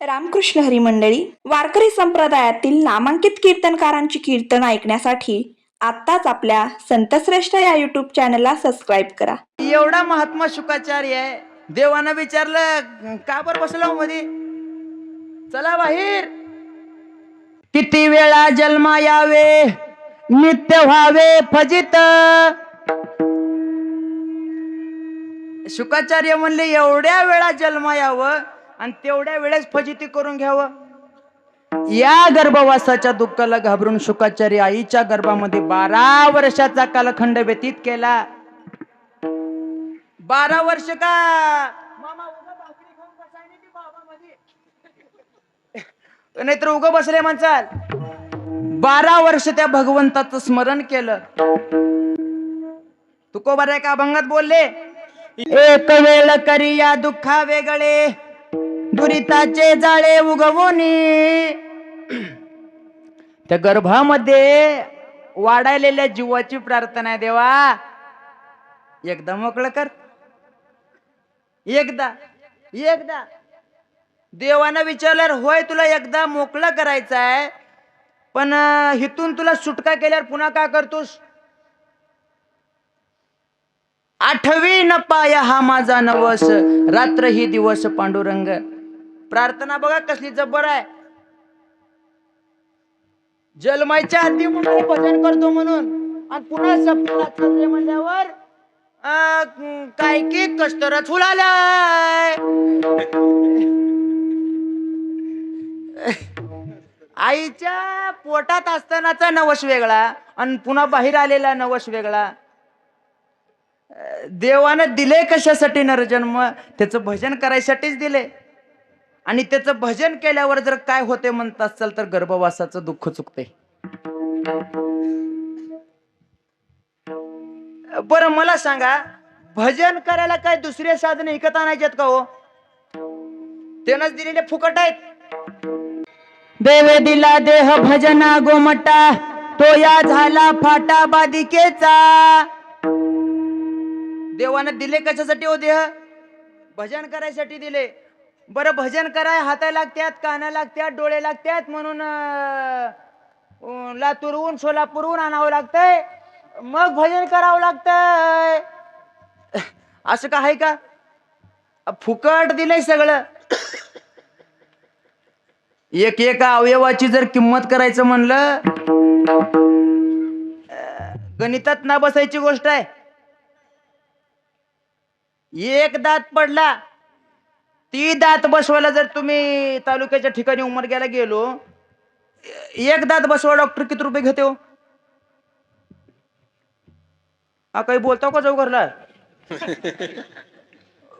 रामकृष्ण हरी मंडळी वारकरी संप्रदायातील नामांकित कीर्तनकारांची कीर्तन ऐकण्यासाठी आत्ताच आपल्या संतश्रेष्ठ या युट्यूब चॅनलला सबस्क्राईब करा. एवढा महात्मा शुकाचार्य आहे. देवानं विचारलं का बर बसलो हो मध्ये चला बाहेर. किती वेळा जन्मा यावे नित्य व्हावे फजित. शुकाचार्य म्हणले एवढ्या वेळा जन्मा यावं आणि तेवढ्या वेळेस फजिती करून घ्यावं. या गर्भवासाच्या दुःखाला घाबरून शुकाचार्य आईच्या गर्भामध्ये बारा वर्षाचा कालखंड व्यतीत केला. बारा वर्ष का. नाहीतर उग बसले म्हणचाल बारा वर्ष त्या भगवंताचं स्मरण केलं. तुकोबर आहे का अभंगात बोलले? एक वेळ करिया दुःखा वेगळे दुरिताचे जाळे उगवून त्या गर्भामध्ये वाढायलेल्या जीवाची प्रार्थना आहे देवा. एकदा मोकळं कर. एकदा एकदा. देवानं विचारल्यावर होय तुला एकदा मोकळं करायचं आहे पण अं, हिथून तुला सुटका केल्यावर पुन्हा का करतोस? आठवी न पाया हा माझा नवस रात्र ही दिवस पांडुरंग. प्रार्थना बघा कसली जब्बर आहे. जलमायच्या आधी म्हणून भजन करतो म्हणून. आणि पुन्हा सप्तरात्र म्हणल्यावर काय की कस्तर फुलालाय आईच्या पोटात असतानाचा नवश वेगळा आणि पुन्हा बाहेर आलेला नवश वेगळा. देवानं दिले कशासाठी नरजन्म? त्याचं भजन करायसाठीच दिले आणि त्याचं भजन केल्यावर जर काय होते म्हणत असाल तर गर्भवासाचं दुःख चुकते. बरं मला सांगा भजन करायला काय दुसरे साधन विकत आणायचे आहेत का हो? त्यानंच दिलेले फुकट आहेत. देवे दिला देह भजना गोमटा तो या झाला फाटा बादिकेचा देवानं दिले कशासाठी हो देह? भजन करायसाठी दिले. बरं भजन कराय हाता लागत्यात काना लागत्यात डोळे लागत्यात म्हणून लातूरहून सोलापूरहून आणावं लागतंय. मग भजन करावं लागतंय. असं का आहे का? फुकट दिलंय सगळं. एक एका अवयवाची जर किंमत करायचं म्हणलं गणितात ना बसायची गोष्ट आहे. एक दात पडला ती दात बसवायला जर तुम्ही तालुक्याच्या ठिकाणी उमरग्याला गेलो एक दात बसवा डॉक्टर किती रुपये घेते हो? हा काही बोलता का जाऊ घरला?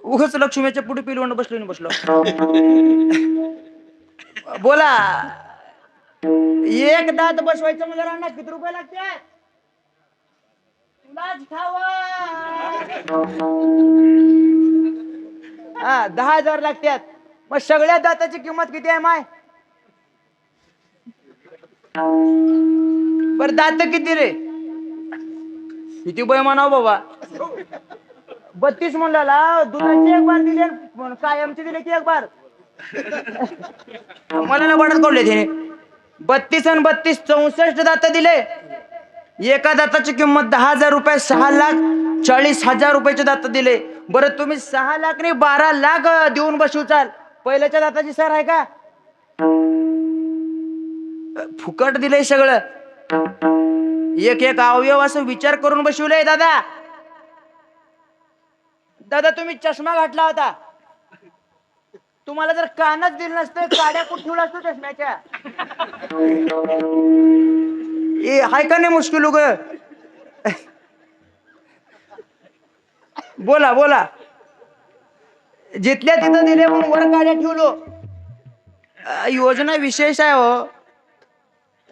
उगच लक्ष्मीच्या पुढे पिलवून बसलो बसलो. बोला. एक दात बसवायचं मला राहणार किती रुपये लागते? तुलाच खावा. हा दहा हजार लागतात मग सगळ्या दाताची किंमत किती आहे माय? बर दात किती रे? किती बय म्हणाव बाबा? बत्तीस म्हणला दुधाची एक बार दिली कायमची दिले की एक बार? मला ना वाटत कोडले तिने बत्तीस आणि बत्तीस चौसष्ट दात दिले. एका दाताची किंमत दहा हजार रुपये सहा लाख चाळीस हजार रुपयाचे दात दिले. बरं तुम्ही सहा लाख नाही बारा लाख देऊन देऊन बसवचाल पहिल्याच्या दाताची सर आहे का? फुकट दिलंय सगळं. एक एक अवयव असं विचार करून बसवलंय दादा. दादा तुम्ही चष्मा घातला होता. तुम्हाला जर कानच दिलं नसतं काड्या कुठे ठेवला असतो चष्म्याच्या? हाय का नाही मुश्किल उग? बोला बोला. जिथल्या तिथं दिले म्हणून वर गाड्या ठेवलो. अ, योजना विशेष आहे हो.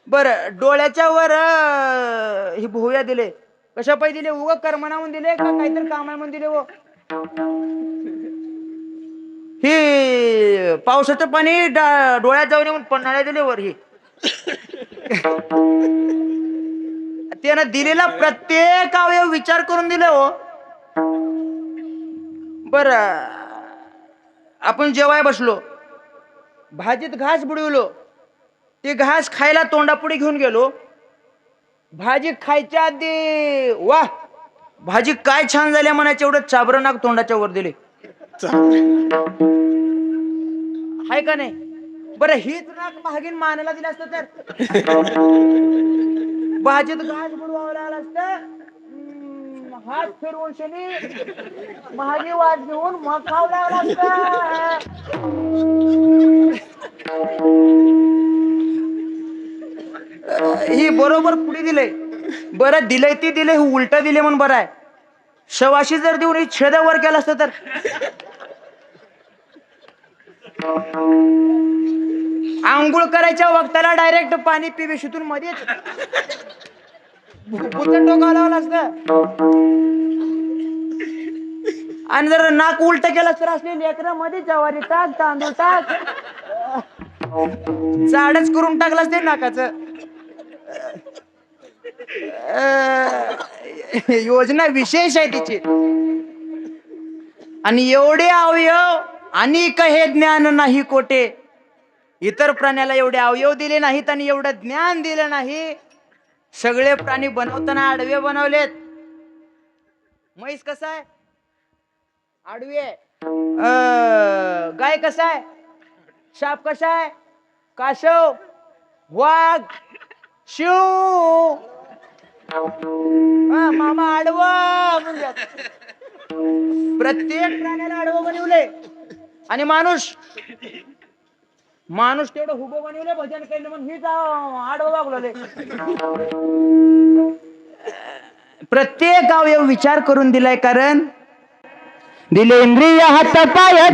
बर डोळ्याच्या वर अ, ही भुवया दिले. कशा पाय दिले? उग कर्मना म्हणून दिले का काहीतरी काम आहे म्हणून दिले हो? ही पावसाचं पाणी डा- डोळ्यात जाऊन म्हणून पन्हाळ्या दिले वर ही. त्यानं दिलेला प्रत्येक अवयव विचार करून दिले हो. बर. आपण जेवाय बसलो. भाजीत घास बुडवलो. ते घास खायला तोंडापुढे घेऊन गेलो. भाजी खायच्या आधी वा भाजी काय छान झाली म्हणायचे एवढं चाबरं नाक तोंडाच्या वर दिले. हाय का नाही? बरं हीच नाक महागीन मानाला दिलं असतं तर. भाजीत घास बुडवावं लागलं असतं. हात फिरवून शनी महागी वाट घेऊन मग खाऊ लागला ही बरोबर पुढे दिलंय? बरं दिलंय ती दिले उलट दिले म्हणून बरं आहे. शवाशी जर देऊन ही छेदावर केलं असतं तर? आंघोळ करायच्या वक्ताला डायरेक्ट पाणी पिवे शितून मध्येच. भुपूचं डोकं लावलं असत. आणि जर नाक उलट केलं तर असली लेकरं मध्ये जवारी टाक तांदूळ टाक. झाडच करून टाकलं ते नाकाच. योजना विशेष आहे तिची. आणि एवढे अवयव आणि हे ज्ञान नाही कोटे इतर प्राण्याला एवढे अवयव दिले नाहीत आणि एवढं ज्ञान दिलं नाही. सगळे प्राणी बनवताना आडवे बनवलेत. म्हैस कसा आहे? आडवे अं, गाय कसा आहे? साप कसा आहे? काशव वाघ शिव. मामा आडवा प्रत्येक प्राण्याला आडवं बनवले आणि माणूस माणूस तेवढं हुबो बनवलं भजन केलं म्हणून हीच आडवं वागवले प्रत्येक अवयव विचार करून दिलाय कारण दिले इंद्रिय हात पाय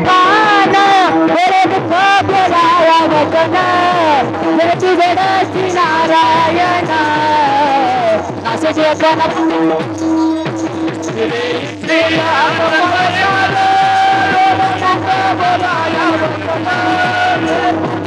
नारायण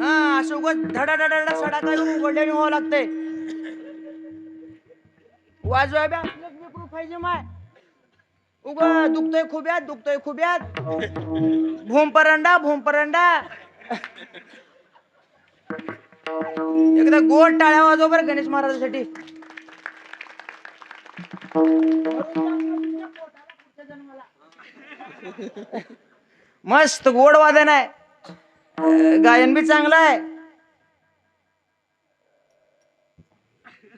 हा असं धडा धडा धडा सडा काय उघडल्याने व्हावं लागतंय. वाजवाय बी असलंच लेकरू पाहिजे माय. उग दुखतोय खुब्यात दुखतोय खुब्यात. भूमपरंडा भूमपरंडा एकदा गोड टाळ्या वाजव बरं गणेश महाराजासाठी. मस्त गोड वादन आहे. गायन बी चांगलं आहे.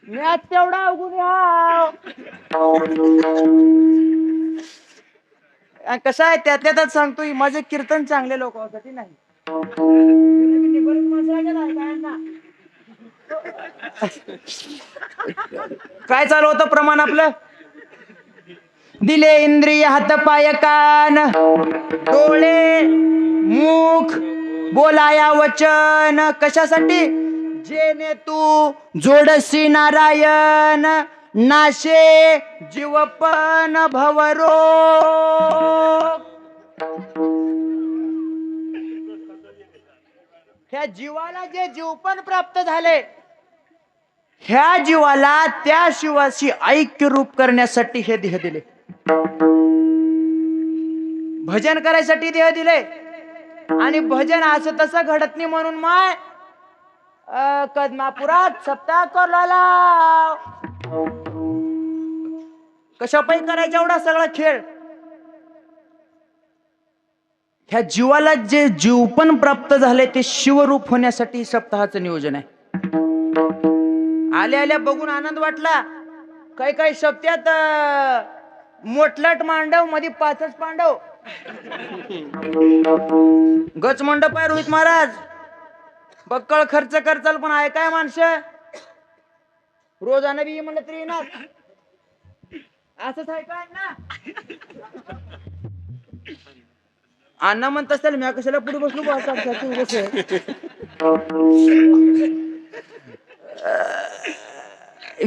मी आज तेवढा अवगुण कसं आहे त्यातल्या त्यात सांगतो माझे कीर्तन चांगले लोकांसाठी नाही नाही, काय चालू होतं प्रमाण आपलं? दिले इंद्रिय हातपाय कान डोळे मुख बोलाया वचन. कशासाठी? जेने तू जोडसी नारायण नाशे जीवपन भवरो. ह्या जीवाला जे जीवपण प्राप्त झाले ह्या जीवाला त्या शिवाशी ऐक्य रूप करण्यासाठी हे देह दिले. भजन करायसाठी देह दिले. आणि भजन असं तसं घडत नाही म्हणून माय कदमापुरात सप्ताह करला कशा करायचा एवढा सगळा खेळ? ह्या जीवाला जे जीव पण प्राप्त झाले ते शिवरूप होण्यासाठी सप्ताहाचं नियोजन आहे. आल्या आल्या बघून आनंद वाटला. काही काही सप्त्यात मोठलाट मांडवमध्ये पाचच पांडव. गच मंडप आहे रोहित महाराज. बक्कळ खर्च करचाल पण आहे काय माणसं? रोजानं बी म्हणलं तरी येणार. असंच आहे काय ना अण्णा म्हणत असेल मी कशाला पुढे बसलो बुवा असं तू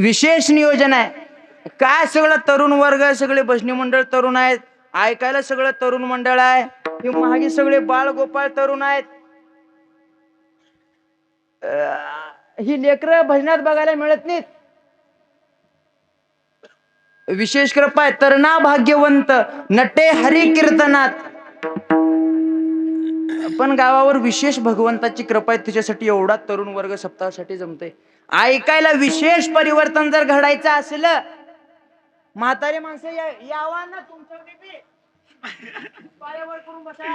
विशेष नियोजन आहे. काय सगळं तरुण वर्ग आहे, सगळे भजनी मंडळ तरुण आहेत? ऐकायला सगळं तरुण मंडळ आहे? हे मागे सगळे बाळ गोपाळ तरुण आहेत? अं, ही लेकरं भजनात बघायला मिळत नाहीत. विशेष कृपा आहे तरणा भाग्यवंत नटे हरी कीर्तनात पण गावावर विशेष भगवंताची कृपा आहे तिच्यासाठी एवढा तरुण वर्ग सप्ताहासाठी जमतोय. ऐकायला विशेष परिवर्तन जर घडायचं असलं म्हातारे माणसं या- यावा ना तुमच्याकडे बीपी. पायावर करून बसा.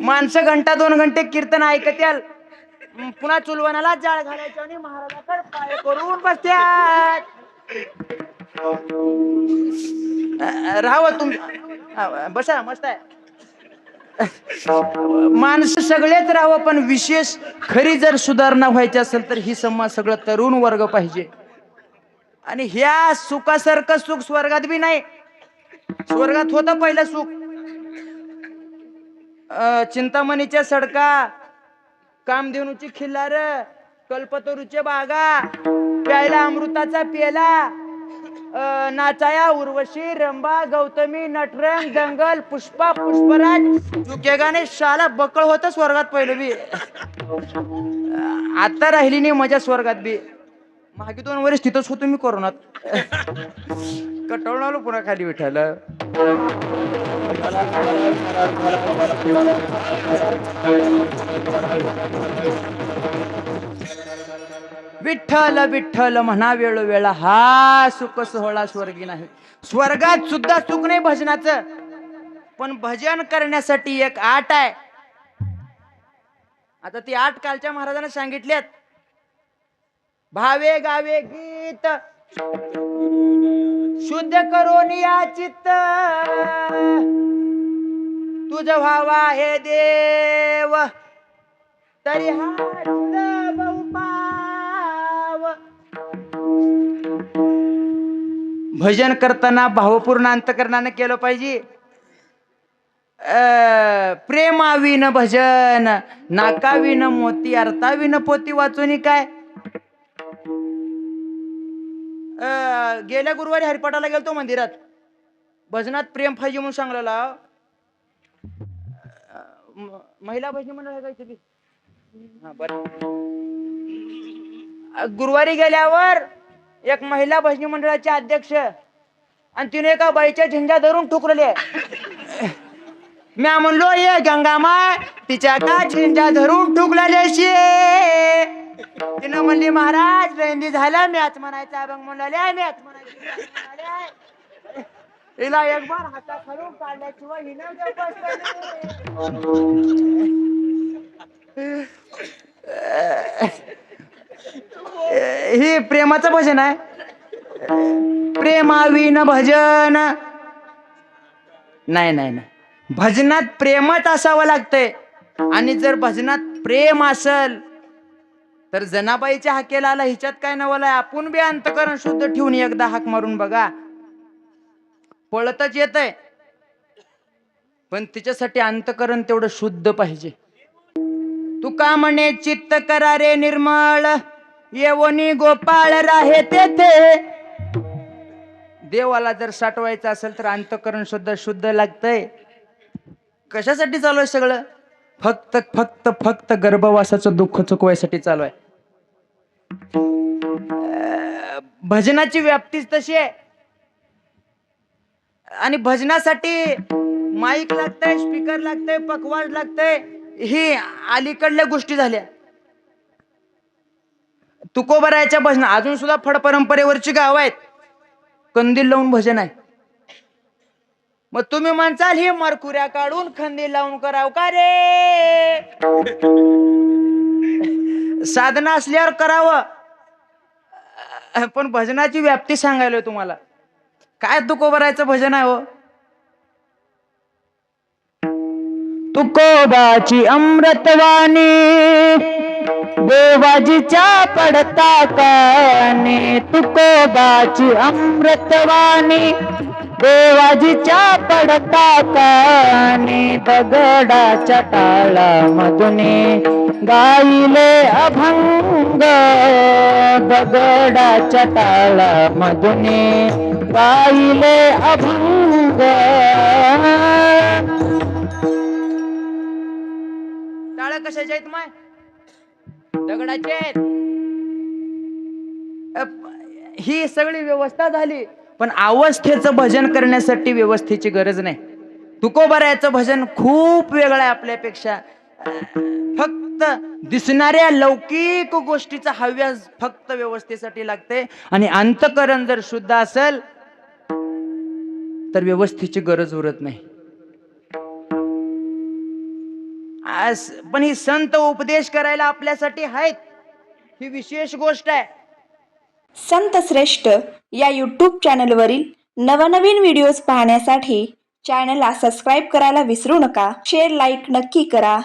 माणसं घंटा दोन घंटे कीर्तन ऐकत याल पुन्हा चुलवणाला जाळ घालायचं आणि महाराजाकडे पाय करून बसत्यात. राहावं तुम बसा मस्त आहे. माणसं सगळेच राहावं पण विशेष खरी जर सुधारणा व्हायची असेल तर ही समाज सगळं तरुण वर्ग पाहिजे. आणि ह्या सुखासारखं सुख स्वर्गात बी नाही. स्वर्गात होत पहिलं सुख. चिंतामणीच्या सडका कामधेनूची खिल्लार कल्पतरूच्या बागा प्यायला अमृताचा पेला नाचाया उर्वशी रंबा गौतमी नटरंग दंगल पुष्पा पुष्पराज चुकेगाने शाला बकळ होत स्वर्गात पहिलं बी. आता राहिली नाही मजा स्वर्गात बी. मागे दोन वर्ष तिथंच होतो मी कोरोनात. कटवून आलो पुन्हा खाली विठायला. विठ्ठल विठ्ठल म्हणा वेळोवेळा हा सुख सोहळा स्वर्गी नाही. स्वर्गात सुद्धा सुख नाही भजनाचं. पण भजन करण्यासाठी एक आट आहे. आता ती आठ कालच्या महाराजांना सांगितल्यात. भावे गावे गीत शुद्ध करून या चित्त. तुझ व्हावा हे देव तरी हा भजन करताना भावपूर्ण अंतकरणानं केलं पाहिजे. प्रेमाविन भजन नाकाविन मोती अर्थाविन पोती वाचून काय? गेल्या गुरुवारी हरिपाठाला गेलतो मंदिरात. भजनात प्रेम पाहिजे म्हणून सांगलेला महिला भजनी मंडळ आहे काहीतरी गुरुवारी गेल्यावर एक महिला भजनी मंडळाचे अध्यक्ष आणि तिने एका बाईच्या झेंड्या धरून ठुकरले म्या म्हणलो ये गंगामाय तिच्या का झेंड्या धरून ठुकलेल्याशी तिनं म्हणली महाराज रेंदी झाला मॅच म्हणायचा मग म्हणाले मॅच म्हणायची हिला एक बार हाता खालून काढल्याशिवाय हिनं हे प्रेमाचं भजन आहे. प्रेमाविन भजन. नाही नाही नाही. भजनात प्रेमच असावं लागतंय. आणि जर भजनात प्रेम असल तर जनाबाईच्या हाकेला आला हिच्यात काय नवलाय आपण बी अंतकरण शुद्ध ठेवून एकदा हाक मारून बघा. पळतच येतय. पण तिच्यासाठी अंतकरण तेवढं शुद्ध पाहिजे. तुका म्हणे चित्त करा रे निर्मळ. येवनी गोपाळ राहे तेथे. देवाला जर साठवायचं असेल तर अंतकरण सुद्धा शुद्ध लागतंय. कशासाठी चालू आहे सगळं? फक्त फक्त फक्त गर्भवासाचं दुःख चुकवायसाठी चालू आहे. भजनाची व्याप्तीच तशी आहे. आणि भजनासाठी माईक लागतंय स्पीकर लागतंय पखवाज लागतंय. ही अलीकडल्या गोष्टी झाल्या. तुकोबरायच्या भजन अजून सुद्धा फड परंपरेवरची गाव आहेत. कंदील लावून भजन आहे. मग तुम्ही म्हणचाल हे मरकुऱ्या काढून खंदील लावून कराव का रे? साधना असल्यावर करावं. पण भजनाची व्याप्ती सांगायला तुम्हाला. काय तुकोबरायचं भजन आहे हो? तुकोबाची अमृतवाणी देवाजीच्या पडता काने. तुकोबाची अमृतवाणी देवाजीच्या पडता काने. दगडाच्या टाळा मधुने गाईले अभंग. दगडाच्या टाळा मधुने गाईले अभंग. टाळ कशाचे आहेत माय? दगडाचे आहेत. ही सगळी व्यवस्था झाली पण अवस्थेचं भजन करण्यासाठी व्यवस्थेची गरज नाही. तुकोबरायाचं भजन खूप वेगळं आहे आपल्यापेक्षा. फक्त दिसणाऱ्या लौकिक गोष्टीचा हव्यास फक्त व्यवस्थेसाठी लागते. आणि अंतकरण जर शुद्ध असेल तर व्यवस्थेची गरज उरत नाही. पण ही संत उपदेश करायला आपल्यासाठी आहेत. ही विशेष गोष्ट आहे. संत श्रेष्ठ या यूट्यूब चॅनलवरील नवनवीन व्हिडिओज पाहण्यासाठी चॅनलला सबस्क्राईब करायला विसरू नका. शेअर लाईक नक्की करा.